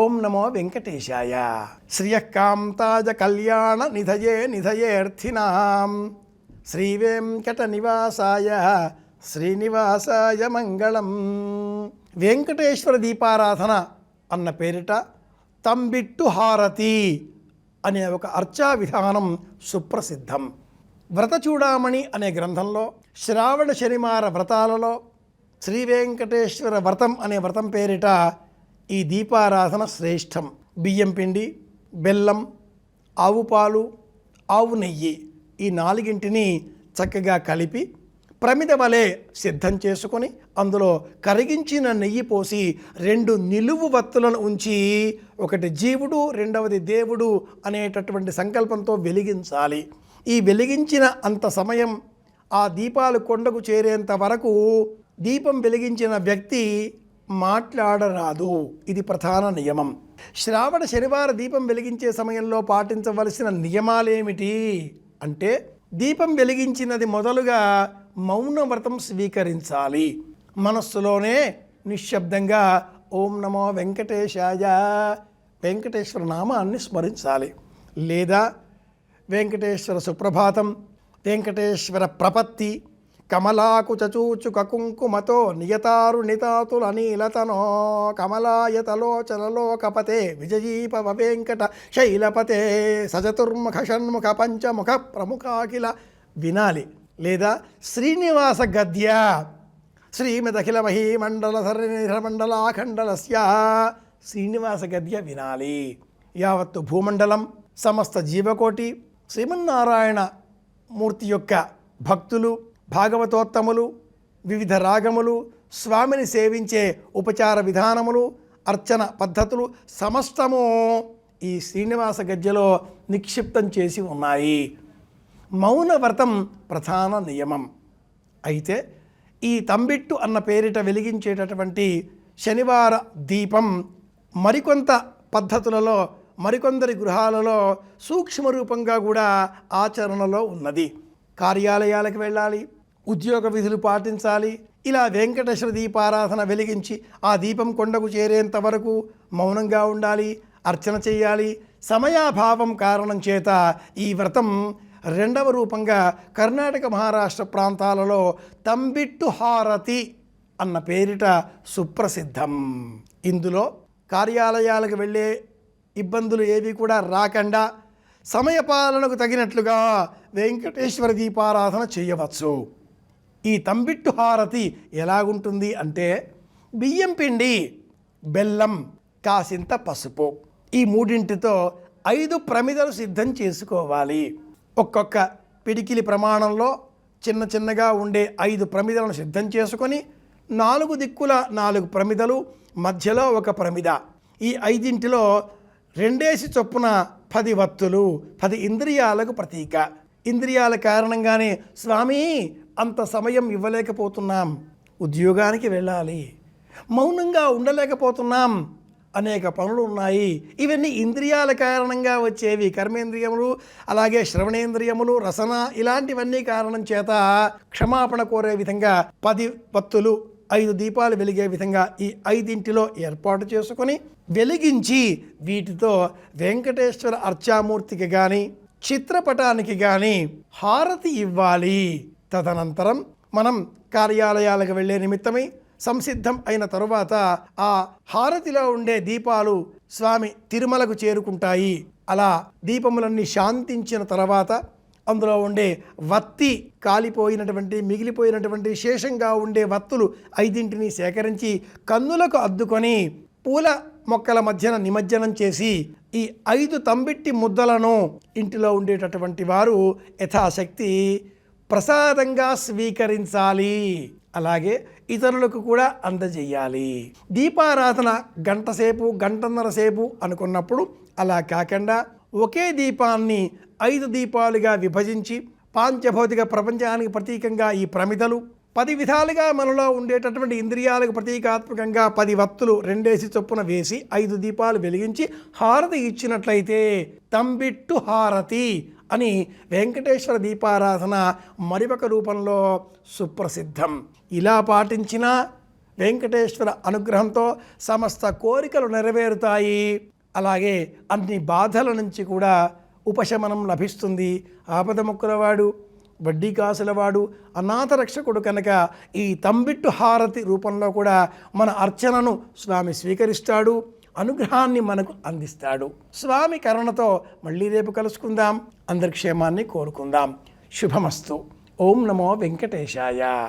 ఓం నమో వెంకటేశాయ. శ్రియకాంతాజ కళ్యాణ నిధయే నిధయేర్థినాం శ్రీ వెంకట నివాసాయ శ్రీనివాసాయ మంగళం. వెంకటేశ్వర దీపారాధన అన్న పేరిట తంబిట్టు హారతి అనే ఒక అర్చా విధానం సుప్రసిద్ధం. వ్రత చూడామణి అనే గ్రంథంలో శ్రావణ శనిమార వ్రతాలలో శ్రీ వెంకటేశ్వర వ్రతం అనే వ్రతం పేరిట ఈ దీపారాధన శ్రేష్టం. బియ్యం పిండి బెల్లం ఆవు పాలు ఆవు నెయ్యి ఈ నాలుగింటిని చక్కగా కలిపి ప్రమిద వలె సిద్ధం చేసుకొని అందులో కరిగించిన నెయ్యి పోసి రెండు నిలువు వత్తులను ఉంచి ఒకటి జీవుడు రెండవది దేవుడు అనేటటువంటి సంకల్పంతో వెలిగించాలి. ఈ వెలిగించిన అంత సమయం ఆ దీపాలు కొండకు చేరేంత వరకు దీపం వెలిగించిన వ్యక్తి మాట్లాడరాదు. ఇది ప్రధాన నియమం. శ్రావణ శనివార దీపం వెలిగించే సమయంలో పాటించవలసిన నియమాలేమిటి? అంటే దీపం వెలిగించినది మొదలుగా మౌన వ్రతం స్వీకరించాలి. మనస్సులోనే నిశ్శబ్దంగా ఓం నమో వెంకటేశాయ వెంకటేశ్వర నామాన్ని స్మరించాలి. లేదా వెంకటేశ్వర సుప్రభాతం వెంకటేశ్వర ప్రపత్తి కమలాకు చచూచు కకుంకుమతో నియతారు నితాతుల నీలతనో కమలాయతలోచనలోకపతే విజయీపవ వెంకట శైలపతే సచతుర్ముఖ షణ్ముఖ పంచముఖ ప్రముఖాఖిల వినాలి. లేదా శ్రీనివాస గద్య శ్రీమదఖిల మహీమండల సర్వమండలాఖండలస్య శ్రీనివాస గద్య వినాలి. యావత్తు భూమండలం సమస్త జీవకోటి శ్రీమన్నారాయణ మూర్తి యొక్క భక్తులు భాగవతోత్తములు వివిధ రాగములు స్వామిని సేవించే ఉపచార విధానములు అర్చన పద్ధతులు సమస్తము ఈ శ్రీనివాస గద్యలో నిక్షిప్తం చేసి ఉన్నాయి. మౌనవ్రతం ప్రధాన నియమం. అయితే ఈ తంబిట్టు అన్న పేరిట వెలిగించేటటువంటి శనివార దీపం మరికొంత పద్ధతులలో మరికొందరి గృహాలలో సూక్ష్మ రూపంగా కూడా ఆచరణలో ఉన్నది. కార్యాలయాలకు వెళ్ళాలి ఉద్యోగ విధులు పాటించాలి. ఇలా వెంకటేశ్వర దీపారాధన వెలిగించి ఆ దీపం కొండకు చేరేంత వరకు మౌనంగా ఉండాలి అర్చన చేయాలి. సమయాభావం కారణం చేత ఈ వ్రతం రెండవ రూపంగా కర్ణాటక మహారాష్ట్ర ప్రాంతాలలో తంబిట్టు హారతి అన్న పేరిట సుప్రసిద్ధం. ఇందులో కార్యాలయాలకు వెళ్ళే ఇబ్బందులు ఏవి కూడా రాకుండా సమయపాలనకు తగినట్లుగా వెంకటేశ్వర దీపారాధన చేయవచ్చు. ఈ తంబిట్టు హారతి ఎలాగుంటుంది అంటే బియ్యం పిండి బెల్లం కాసింత పసుపు. ఈ మూడింటితో ఐదు ప్రమిదలు సిద్ధం చేసుకోవాలి. ఒక్కొక్క పిడికిలి ప్రమాణంలో చిన్న చిన్నగా ఉండే ఐదు ప్రమిదలను సిద్ధం చేసుకొని నాలుగు దిక్కుల నాలుగు ప్రమిదలు మధ్యలో ఒక ప్రమిద. ఈ ఐదింటిలో రెండేసి చొప్పున పది వత్తులు పది ఇంద్రియాలకు ప్రతీక. ఇంద్రియాల కారణంగానే స్వామి అంత సమయం ఇవ్వలేకపోతున్నాం. ఉద్యోగానికి వెళ్ళాలి. మౌనంగా ఉండలేకపోతున్నాం. అనేక పనులు ఉన్నాయి. ఇవన్నీ ఇంద్రియాల కారణంగా వచ్చేవి. కర్మేంద్రియములు అలాగే శ్రవణేంద్రియములు రసన ఇలాంటివన్నీ కారణం చేత క్షమాపణ కోరే విధంగా పది పత్తులు ఐదు దీపాలు వెలిగే విధంగా ఈ ఐదింటిలో ఏర్పాటు చేసుకొని వెలిగించి వీటితో వెంకటేశ్వర అర్చామూర్తికి కానీ చిత్రపటానికి కానీ హారతి ఇవ్వాలి. తదనంతరం మనం కార్యాలయాలకు వెళ్ళే నిమిత్తమై సంసిద్ధం అయిన తరువాత ఆ హారతిలో ఉండే దీపాలు స్వామి తిరుమలకు చేరుకుంటాయి. అలా దీపములన్నీ శాంతించిన తర్వాత అందులో ఉండే వత్తి కాలిపోయినటువంటి మిగిలిపోయినటువంటి శేషంగా ఉండే వత్తులు ఐదింటిని సేకరించి కన్నులకు అద్దుకొని పూల మొక్కల మధ్యన నిమజ్జనం చేసి ఈ ఐదు తంబిట్టి ముద్దలను ఇంటిలో ఉండేటటువంటి వారు యథాశక్తి ప్రసాదంగా స్వీకరించాలి. అలాగే ఇతరులకు కూడా అందజేయాలి. దీపారాధన గంట సేపు గంటన్నర సేపు అనుకున్నప్పుడు అలా కాకుండా ఒకే దీపాన్ని ఐదు దీపాలుగా విభజించి పాంచభౌతిక ప్రపంచానికి ప్రతీకంగా ఈ ప్రమిదలు పది విధాలుగా మనలో ఉండేటటువంటి ఇంద్రియాలకు ప్రతీకాత్మకంగా పది వత్తులు రెండేసి చొప్పున వేసి ఐదు దీపాలు వెలిగించి హారతి ఇచ్చినట్లయితే తంబిట్టు హారతి అని వెంకటేశ్వర దీపారాధన మరొక రూపంలో సుప్రసిద్ధం. ఇలా పాటించిన వెంకటేశ్వర అనుగ్రహంతో సమస్త కోరికలు నెరవేరుతాయి. అలాగే అన్ని బాధల నుంచి కూడా ఉపశమనం లభిస్తుంది. ఆపద ముక్కులవాడు వడ్డీ కాసులవాడు అనాథ రక్షకుడు కనుక ఈ తంబిట్టు హారతి రూపంలో కూడా మన అర్చనను స్వామి స్వీకరిస్తాడు అనుగ్రహాన్ని మనకు అందిస్తాడు. స్వామి కరుణతో మళ్ళీ రేపు కలుసుకుందాం. అందరి క్షేమాన్ని కోరుకుందాం. శుభమస్తు. ఓం నమో వెంకటేశాయ.